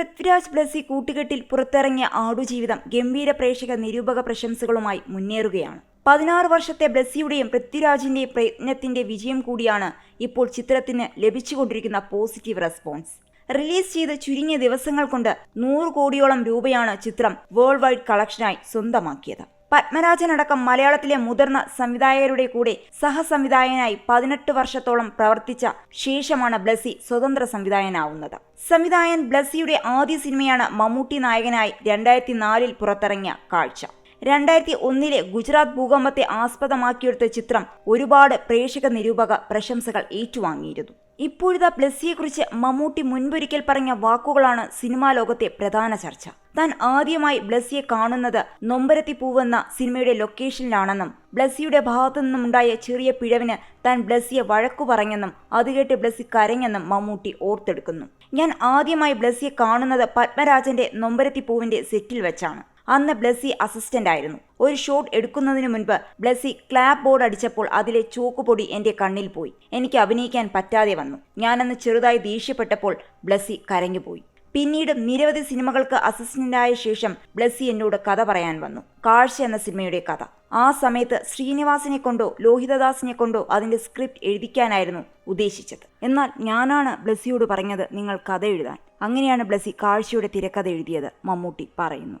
പൃഥ്വിരാജ് ബ്ലസി കൂട്ടുകെട്ടിൽ പുറത്തിറങ്ങിയ ആടുജീവിതം ഗംഭീര പ്രേക്ഷക നിരൂപക പ്രശംസകളുമായി മുന്നേറുകയാണ്. പതിനാറ് വർഷത്തെ ബ്ലസ്സിയുടെയും പൃഥ്വിരാജിന്റെയും പ്രയത്നത്തിന്റെ വിജയം കൂടിയാണ് ഇപ്പോൾ ചിത്രത്തിന് ലഭിച്ചുകൊണ്ടിരിക്കുന്ന പോസിറ്റീവ് റെസ്പോൺസ്. റിലീസ് ചെയ്ത് ചുരുങ്ങിയ ദിവസങ്ങൾ കൊണ്ട് നൂറ് കോടിയോളം രൂപയാണ് ചിത്രം വേൾഡ് വൈഡ് കളക്ഷനായി സ്വന്തമാക്കിയത്. പത്മരാജനടക്കം മലയാളത്തിലെ മുതിർന്ന സംവിധായകരുടെ കൂടെ സഹസംവിധായകനായി പതിനെട്ട് വർഷത്തോളം പ്രവർത്തിച്ച ശേഷമാണ് ബ്ലസി സ്വതന്ത്ര സംവിധായകനാവുന്നത്. സംവിധായകൻ ബ്ലസിയുടെ ആദ്യ സിനിമയാണ് മമ്മൂട്ടി നായകനായി രണ്ടായിരത്തി നാലിൽ പുറത്തിറങ്ങിയ കാഴ്ച. രണ്ടായിരത്തി ഒന്നിലെ ഗുജറാത്ത് ഭൂകമ്പത്തെ ആസ്പദമാക്കിയെടുത്ത ചിത്രം ഒരുപാട് പ്രേക്ഷക നിരൂപക പ്രശംസകൾ ഏറ്റുവാങ്ങിയിരുന്നു. ഇപ്പോഴത്തെ ബ്ലസ്സിയെക്കുറിച്ച് മമ്മൂട്ടി മുൻപൊരിക്കൽ പറഞ്ഞ വാക്കുകളാണ് സിനിമാ ലോകത്തെ പ്രധാന ചർച്ച. താൻ ആദ്യമായി ബ്ലസ്സിയെ കാണുന്നത് നൊമ്പരത്തി പൂവെന്ന സിനിമയുടെ ലൊക്കേഷനിലാണെന്നും ബ്ലസ്സിയുടെ ഭാഗത്തു നിന്നുമുണ്ടായ ചെറിയ പിഴവിന് താൻ ബ്ലസ്സിയെ വഴക്കു പറഞ്ഞെന്നും അത് കേട്ട് ബ്ലസ്സി കരഞ്ഞെന്നും മമ്മൂട്ടി ഓർത്തെടുക്കുന്നു. ഞാൻ ആദ്യമായി ബ്ലസ്സിയെ കാണുന്നത് പത്മരാജന്റെ നൊമ്പരത്തി പൂവിന്റെ സെറ്റിൽ വെച്ചാണ്. അന്ന് ബ്ലസ്സി അസിസ്റ്റന്റ് ആയിരുന്നു. ഒരു ഷോട്ട് എടുക്കുന്നതിന് മുൻപ് ബ്ലസ്സി ക്ലാപ്പ് ബോർഡ് അടിച്ചപ്പോൾ അതിലെ ചോക്കുപൊടി എന്റെ കണ്ണിൽ പോയി. എനിക്ക് അഭിനയിക്കാൻ പറ്റാതെ വന്നു. ഞാനന്ന് ചെറുതായി ദേഷ്യപ്പെട്ടപ്പോൾ ബ്ലസ്സി കരഞ്ഞുപോയി. പിന്നീട് നിരവധി സിനിമകൾക്ക് അസിസ്റ്റന്റായ ശേഷം ബ്ലസ്സി എന്നോട് കഥ പറയാൻ വന്നു. കാഴ്ച എന്ന സിനിമയുടെ കഥ. ആ സമയത്ത് ശ്രീനിവാസിനെ കൊണ്ടോ ലോഹിതദാസിനെ കൊണ്ടോ അതിന്റെ സ്ക്രിപ്റ്റ് എഴുതിക്കാനായിരുന്നു ഉദ്ദേശിച്ചത്. എന്നാൽ ഞാനാണ് ബ്ലസ്സിയോട് പറഞ്ഞത് നിങ്ങൾ കഥ എഴുതാൻ. അങ്ങനെയാണ് ബ്ലസ്സി കാഴ്ചയുടെ തിരക്കഥ എഴുതിയത് മമ്മൂട്ടി പറയുന്നു.